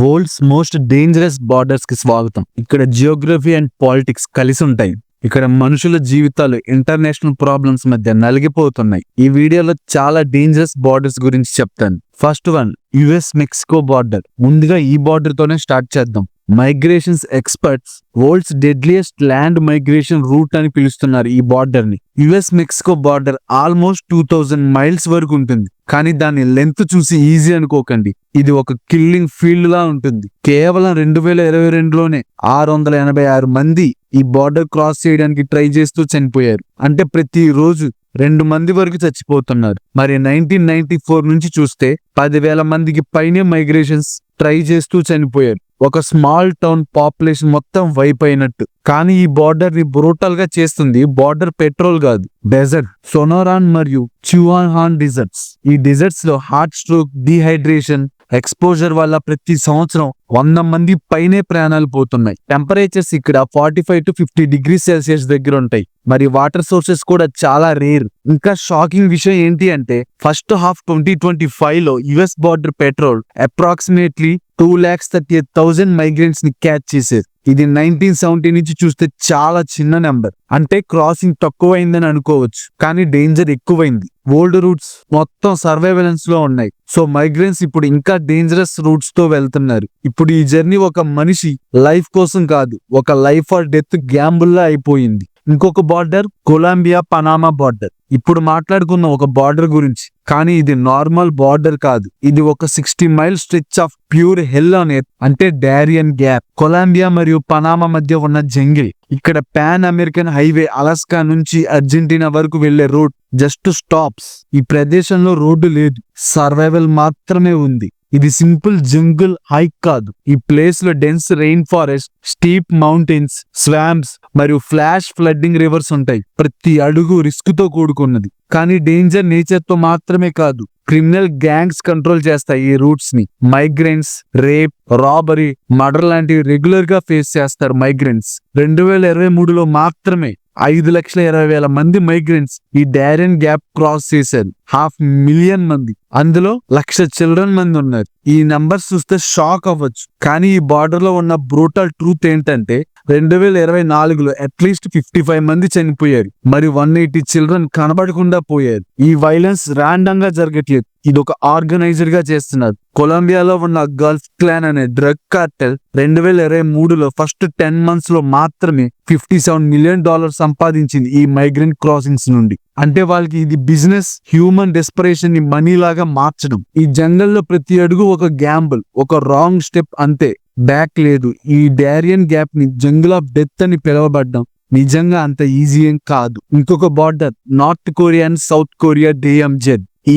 World's most dangerous బార్డర్స్కి స్వాగతం. ఇక్కడ Geography and politics కలిసి ఉంటాయి. ఇక్కడ మనుషుల జీవితాలు ఇంటర్నేషనల్ ప్రాబ్లమ్స్ మధ్య నలిగిపోతున్నాయి. ఈ వీడియోలో చాలా డేంజరస్ బార్డర్స్ గురించి చెప్తాను. First one US Mexico border. ముందుగా ఈ బార్డర్ తోనే స్టార్ట్ చేద్దాం. Migrations experts world's deadliest land migration route అని పిలుస్తున్నారు ఈ బార్డర్ని. US Mexico border almost two thousand miles వరకు ఉంటుంది. కానీ దాని లెంత్ చూసి ఈజీ అనుకోకండి. ఇది ఒక కిల్లింగ్ ఫీల్డ్ లా ఉంటుంది. కేవలం రెండు వేల ఇరవై రెండులోనే ఆరు వందల ఎనభై ఆరు మంది ఈ బార్డర్ క్రాస్ చేయడానికి ట్రై చేస్తూ చనిపోయారు. అంటే ప్రతి రోజు రెండు మంది వరకు చచ్చిపోతున్నారు. మరి నైన్టీన్ నైన్టీ ఫోర్ నుంచి చూస్తే పదివేల మందికి పైనే మైగ్రేషన్స్ ట్రై చేస్తూ చనిపోయారు. ఒక స్మాల్ టౌన్ పాపులేషన్ మొత్తం వైప్ అయినట్టు కానీ ఈ బార్డర్ని బ్రూటల్గా చేస్తుంది బార్డర్ పెట్రోల్ కాదు డెజర్ట్ సొనోరాన్ మరియు చువాహాన్ డిజర్ట్స్ ఈ డిజర్ట్స్లో హార్ట్ స్ట్రోక్ డిహైడ్రేషన్ ఎక్స్పోజర్ వల్ల ప్రతి సంవత్సరం వంద మంది పైనే ప్రాణాలు పోతున్నాయి. టెంపరేచర్స్ ఇక్కడ forty five to fifty degree Celsius దగ్గర ఉంటాయి. మరి వాటర్ సోర్సెస్ కూడా చాలా రేర్ ఇంకా షాకింగ్ విషయం ఏంటి అంటే ఫస్ట్ హాఫ్ ట్వంటీ ట్వంటీ ఫైవ్లో US border patrol approximately two lakhs thirty eight thousand మైగ్రెంట్స్ని catch చేసేది. ఇది నైన్టీన్ సెవెంటీ నుంచి చూస్తే చాలా చిన్న నెంబర్ అంటే క్రాసింగ్ తక్కువైందని అనుకోవచ్చు కానీ డేంజర్ ఎక్కువైంది. ఓల్డ్ రూట్స్ మొత్తం సర్వైవలెన్స్లో ఉన్నాయి. సో మైగ్రెంట్స్ ఇప్పుడు ఇంకా డేంజరస్ రూట్స్తో వెళ్తున్నారు. ఇప్పుడు ఈ జర్నీ ఒక మనిషి లైఫ్ కోసం కాదు ఒక లైఫ్ ఆర్ డెత్ గ్యాంబుల్లా అయిపోయింది. ఇంకొక బార్డర్ కొలంబియా పనామా బార్డర్ ఇప్పుడు మాట్లాడుకున్న ఒక బార్డర్ గురించి. కానీ ఇది నార్మల్ బార్డర్ కాదు. ఇది ఒక sixty mile stretch of pure hell అనే అంటే డారియన్ గ్యాప్ కొలంబియా మరియు పనామా మధ్య ఉన్న జంగిల్. ఇక్కడ పాన్ అమెరికన్ హైవే అలాస్కా నుంచి అర్జెంటీనా వరకు వెళ్ళే రోడ్ జస్ట్ స్టాప్స్ ఈ ప్రదేశంలో రోడ్డు లేదు. సర్వైవల్ మాత్రమే ఉంది. ఇది సింపుల్ జంగుల్ హైక్ కాదు. ఈ ప్లేస్లో dense rain forest steep mountains swamps మరియు ఫ్లాష్ ఫ్లడ్డింగ్ రివర్స్ ఉంటాయి. ప్రతి అడుగు రిస్క్తో కూడుకున్నది. కానీ డేంజర్ నేచర్తో మాత్రమే కాదు క్రిమినల్ గ్యాంగ్స్ కంట్రోల్ చేస్తాయి ఈ రూట్స్ని. మైగ్రెంట్స్ రేప్ రాబరీ మర్డర్ లాంటివి రెగ్యులర్గా ఫేస్ చేస్తారు మైగ్రెంట్స్. రెండు వేల ఇరవై మూడులో మాత్రమే ఐదు లక్షల ఇరవై వేల మంది మైగ్రెంట్స్ ఈ డారెన్ గ్యాప్ క్రాస్ చేశారు. హాఫ్ మిలియన్ మంది. అందులో లక్ష చిల్డ్రన్ మంది ఉన్నారు. ఈ నంబర్స్ చూస్తే షాక్ అవ్వచ్చు. కానీ ఈ బార్డర్లో ఉన్న బ్రూటల్ ట్రూత్ ఏంటంటే రెండు వేల ఇరవై నాలుగులో అట్లీస్ట్ ఫిఫ్టీ ఫైవ్ మంది చనిపోయారు. మరి వన్ ఎయిటీ చిల్డ్రన్ కనబడకుండా పోయారు. ఈ వైలెన్స్ ర్యాండమ్గా జరగట్లేదు. ఇది ఒక ఆర్గనైజర్గా చేస్తున్నారు. కొలంబియాలో ఉన్న గల్ఫ్ క్లాన్ అనే డ్రగ్ కార్టెల్ రెండు వేల ఇరవై మూడులో ఫస్ట్ టెన్ మంత్స్లో మాత్రమే ఫిఫ్టీ సెవెన్ మిలియన్ డాలర్ సంపాదించింది ఈ మైగ్రెంట్ క్రాసింగ్స్ నుండి. అంటే వాళ్ళకి ఇది బిజినెస్ హ్యూమన్ డెస్పరేషన్ని మనీ లాగా మార్చడం. ఈ జంగల్లో ప్రతి అడుగు ఒక గ్యాంబుల్ ఒక రాంగ్ స్టెప్ అంతే. బ్యాక్ లేదు. ఈ డారియన్ గ్యాప్ని జంగుల్ ఆఫ్ డెత్ అని పిలవబడ్డం నిజంగా అంత ఈజీ ఏం కాదు. ఇంకొక border North Korea and South Korea DMZ ఈ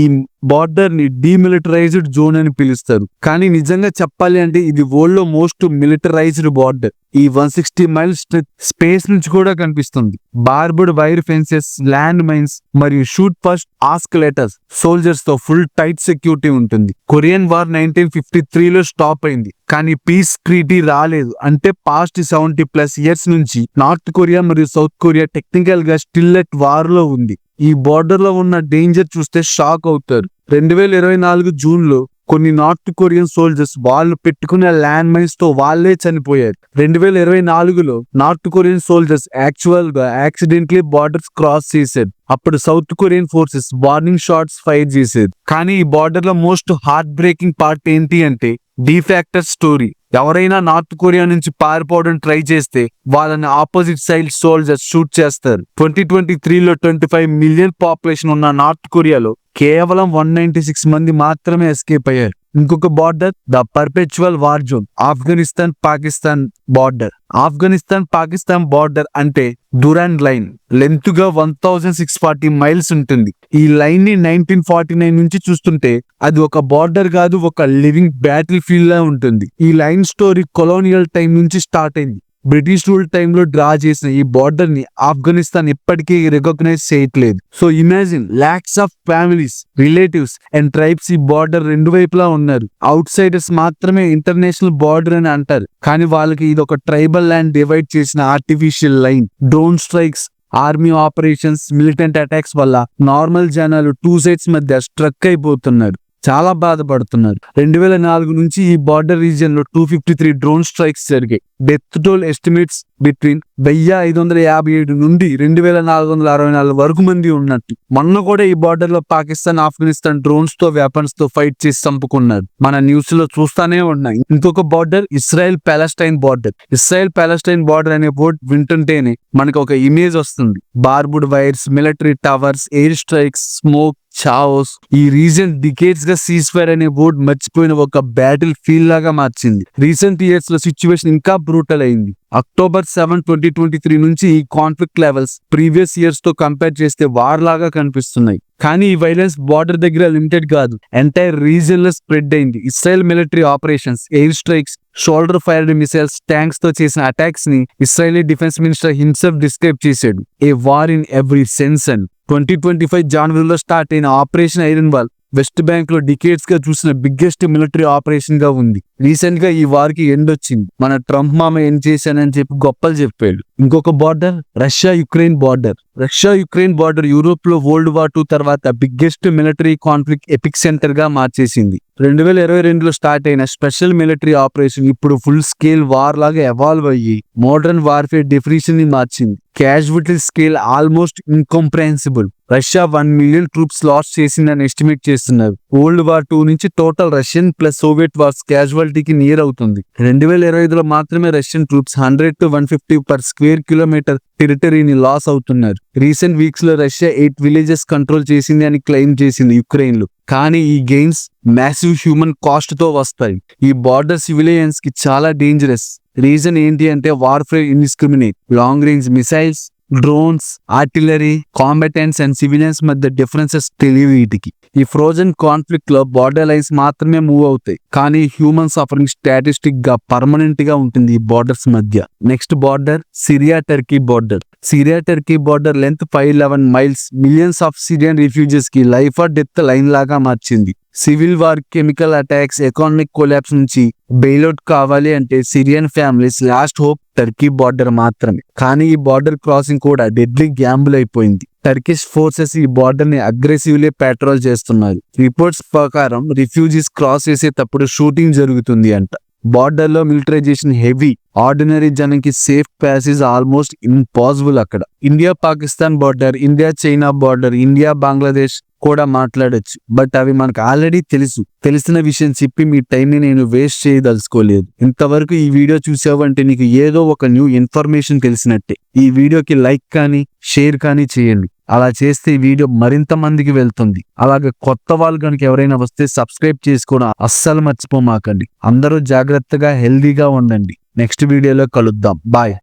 బార్డర్ని డిమిలిటరైజ్డ్ జోన్ అని పిలుస్తారు. కానీ నిజంగా చెప్పాలి అంటే ఇది వరల్డ్లో మోస్ట్ మిలిటరైజ్డ్ బార్డర్. ఈ వన్ సిక్స్టీ మైల్స్ స్పేస్ నుంచి కూడా కనిపిస్తుంది. Barbed wire fences land mines మరియు షూట్ ఫస్ట్ ఆస్క్ లెటర్స్ సోల్జర్స్తో ఫుల్ టైట్ సెక్యూరిటీ ఉంటుంది. కొరియన్ వార్ నైన్టీన్ ఫిఫ్టీ త్రీలో స్టాప్ అయింది. కానీ పీస్ క్రీటీ రాలేదు. అంటే పాస్ట్ సెవెంటీ ప్లస్ ఇయర్స్ నుంచి నార్త్ కొరియా మరియు సౌత్ కొరియా టెక్నికల్గా స్టిల్ ఎట్ వార్లో ఉంది. ఈ బార్డర్లో ఉన్న డేంజర్ చూస్తే షాక్ అవుతారు. రెండు వేల ఇరవై నాలుగు జూన్లో కొన్ని నార్త్ కొరియన్ సోల్జర్స్ వాళ్ళు పెట్టుకునే ల్యాండ్ మైన్స్తో వాళ్ళే చనిపోయారు. రెండు వేల ఇరవై నాలుగులో నార్త్ కొరియన్ సోల్జర్స్ యాక్చువల్గా యాక్సిడెంట్లీ బార్డర్స్ క్రాస్ చేశారు. అప్పుడు South Korean forces warning shots fire చేసేది కానీ ఈ బార్డర్లో మోస్ట్ హార్ట్ బ్రేకింగ్ పార్ట్ ఏంటి అంటే డిఫాక్టర్ స్టోరీ ఎవరైనా నార్త్ కొరియా నుంచి పారిపోవడం ట్రై చేస్తే వాళ్ళని ఆపోజిట్ సైడ్ సోల్జర్స్ షూట్ చేస్తారు. ట్వంటీ ట్వంటీ త్రీలో ట్వంటీ ఫైవ్ మిలియన్ పాపులేషన్ ఉన్న నార్త్ కొరియాలో కేవలం వన్ నైన్టీ సిక్స్ మంది మాత్రమే ఎస్కేప్ అయ్యారు. ఇంకొక border the perpetual war zone Afghanistan Pakistan border Afghanistan Pakistan border అంటే Durand line లెంత్గా one thousand six forty miles ఉంటుంది. ఈ లైన్ని నైన్టీన్ ఫార్టీ నైన్ నుంచి చూస్తుంటే అది ఒక బార్డర్ కాదు ఒక లివింగ్ బ్యాటిల్ ఫీల్డ్ లా ఉంటుంది. ఈ లైన్ స్టోరీ కొలోనియల్ టైం నుంచి స్టార్ట్ అయింది. బ్రిటిష్ రూల్ టైంలో డ్రా చేసిన ఈ బార్డర్ని ఆఫ్ఘనిస్తాన్ ఇప్పటికీ రికగ్నైజ్ చేయట్లేదు. So imagine lakhs of families relatives and tribes ఈ బార్డర్ రెండు వైపులా ఉన్నారు. అవుట్ సైడర్స్ మాత్రమే ఇంటర్నేషనల్ బార్డర్ అని అంటారు. కానీ వాళ్ళకి ఇది ఒక ట్రైబల్ ల్యాండ్ డివైడ్ చేసిన artificial line. Drone strikes army operations militant attacks వల్ల నార్మల్ జనాలు టూ సైడ్స్ మధ్య స్ట్రక్ అయిపోతున్నారు. చాలా బాధపడుతున్నారు. రెండు వేల నాలుగు నుంచి ఈ border రీజియన్లో two fifty three drone strikes జరిగాయి. డెత్ టోల్ ఎస్టిమేట్స్ బిట్వీన్ వెయ్యి ఐదు వందల యాభై ఏడు నుండి రెండు వేల నాలుగు వందల అరవై నాలుగు వరకు మంది ఉన్నట్టు. మొన్న కూడా ఈ బార్డర్లో పాకిస్తాన్ ఆఫ్ఘనిస్తాన్ డ్రోన్స్తో వెపన్స్తో ఫైట్ చేసి చంపుకున్నారు. మన న్యూస్లో చూస్తానే ఉన్నాయి. ఇంకొక border Israel Palestine border. Israel Palestine border అనే బోర్డ్ వింటుంటేనే మనకు ఒక ఇమేజ్ వస్తుంది. Barbed wires military towers air strikes smoke chaos. ఈ రీజన్ డికేట్స్గా సీజ్ ఫైర్ అనే బోర్డ్ మర్చిపోయిన ఒక బ్యాటిల్ ఫీల్ లాగా మార్చింది. రీసెంట్ ఇయర్స్లో సిచ్యువేషన్ ఇంకా బ్రూటల్ అయింది. October seven twenty twenty three నుంచి ఈ కాన్ఫ్లిక్ట్ లెవెల్స్ ప్రీవియస్ ఇయర్స్తో కంపేర్ చేస్తే వార్ లాగా కనిపిస్తున్నాయి. కానీ ఈ వైలెన్స్ బార్డర్ దగ్గర లిమిటెడ్ కాదు. ఎంటైర్ రీజియన్లో స్ప్రెడ్ అయింది. Israel military operations air strikes shoulder fired missiles ట్యాంక్స్తో చేసిన అటాక్స్ని Israeli defence minister himself describe చేశాడు. A war in every sense and twenty twenty five జనవరిలో స్టార్ట్ అయిన ఆపరేషన్ ఐరన్ బాల్ వెస్ట్ బ్యాంక్లో డికేట్స్గా చూసిన బిగ్గెస్ట్ మిలిటరీ ఆపరేషన్గా ఉంది. రీసెంట్గా ఈ వార్కి ఎండ్ వచ్చింది. మన ట్రంప్ మామ ఏం చేశానని చెప్పి గొప్పలు చెప్పాడు. ఇంకొక border Russia Ukraine border. Russia Ukraine border యూరోప్లో వరల్డ్ వార్ టూ తర్వాత బిగ్గెస్ట్ మిలిటరీ కాన్ఫ్లిక్ట్ ఎపిక్ సెంటర్గా మార్చేసింది. రెండు వేల ఇరవై రెండులో స్టార్ట్ అయిన స్పెషల్ మిలిటరీ ఆపరేషన్ ఇప్పుడు ఫుల్ స్కేల్ వార్ లాగా ఎవాల్వ్ అయ్యి మోడర్న్ వార్ఫేర్ డెఫినేషన్ని మార్చింది. Casualty scale almost incomprehensible. Russia one million troops loss చేసిందని ఎస్టిమేట్ చేస్తున్నారు. వరల్డ్ వార్ టూ నుంచి total Russian plus Soviet wars క్యాజువాలిటీకి near అవుతుంది. రెండు వేల ఇరవై ఐదులో మాత్రమే Russian troops hundred to one fifty per square kilometre టెరిటరీని loss అవుతున్నారు. రీసెంట్ వీక్స్లో రష్యా ఎయిట్ విలేజెస్ కంట్రోల్ చేసింది అని క్లెయిమ్ చేసింది యుక్రెయిన్లో కానీ ఈ గెయిన్స్ మ్యాసివ్ హ్యూమన్ కాస్ట్తో వస్తాయి. ఈ బార్డర్ సివిలియన్స్కి చాలా డేంజరస్. రీజన్ ఏంటి అంటే warfare indiscriminate. Long range missiles drones artillery combatants and civilians మధ్య డిఫరెన్సెస్ తెలియవు వీటికి. ఈ ఫ్రోజన్ కాన్ఫ్లిక్ట్లో బార్డర్ లైన్స్ మాత్రమే మూవ్ అవుతాయి. కానీ హ్యూమన్ సఫరింగ్ స్టాటిస్టిక్గా పర్మనెంట్గా ఉంటుంది ఈ బార్డర్స్ మధ్య. Next border Syria Turkey border Syria Turkey border length five eleven miles millions of Syrian రిఫ్యూజీస్కి life or death line లాగా మార్చింది. Civil war chemical attacks economic collapse నుంచి బెయిలౌట్ కావాలి అంటే Syrian families last hope Turkey border మాత్రమే. కానీ ఈ border crossing కూడా deadly gamble అయిపోయింది. టర్కిష్ ఫోర్సెస్ ఈ బార్డర్ని అగ్రెసివ్లీ పెట్రోల్ చేస్తున్నారు. రిపోర్ట్స్ ప్రకారం రిఫ్యూజీస్ క్రాస్ చేసేటప్పుడు షూటింగ్ జరుగుతుంది అంట. బార్డర్లో మిలిటరైజేషన్ హెవీ ఆర్డినరీ జనంకి సేఫ్ ప్యాసేజ్ ఆల్మోస్ట్ ఇంపాసిబుల్ అక్కడ. India Pakistan border India China border India Bangladesh కూడా మాట్లాడొచ్చు. బట్ అవి మనకు ఆల్రెడీ తెలుసు. తెలిసిన విషయం చెప్పి మీ టైంని నేను వేస్ట్ చేయదలుచుకోలేదు. ఇంతవరకు ఈ వీడియో చూసావంటే నీకు ఏదో ఒక న్యూ ఇన్ఫర్మేషన్ తెలిసినట్టే. ఈ వీడియోకి లైక్ కానీ షేర్ కానీ చేయండి. అలా చేస్తే ఈ వీడియో మరింత మందికి వెళ్తుంది. అలాగే కొత్త వాళ్ళు కనుక ఎవరైనా వస్తే సబ్స్క్రైబ్ చేసుకోవడం అస్సలు మర్చిపోమాకండి. అందరూ జాగ్రత్తగా హెల్దీగా ఉండండి. నెక్స్ట్ వీడియోలో కలుద్దాం. బాయ్.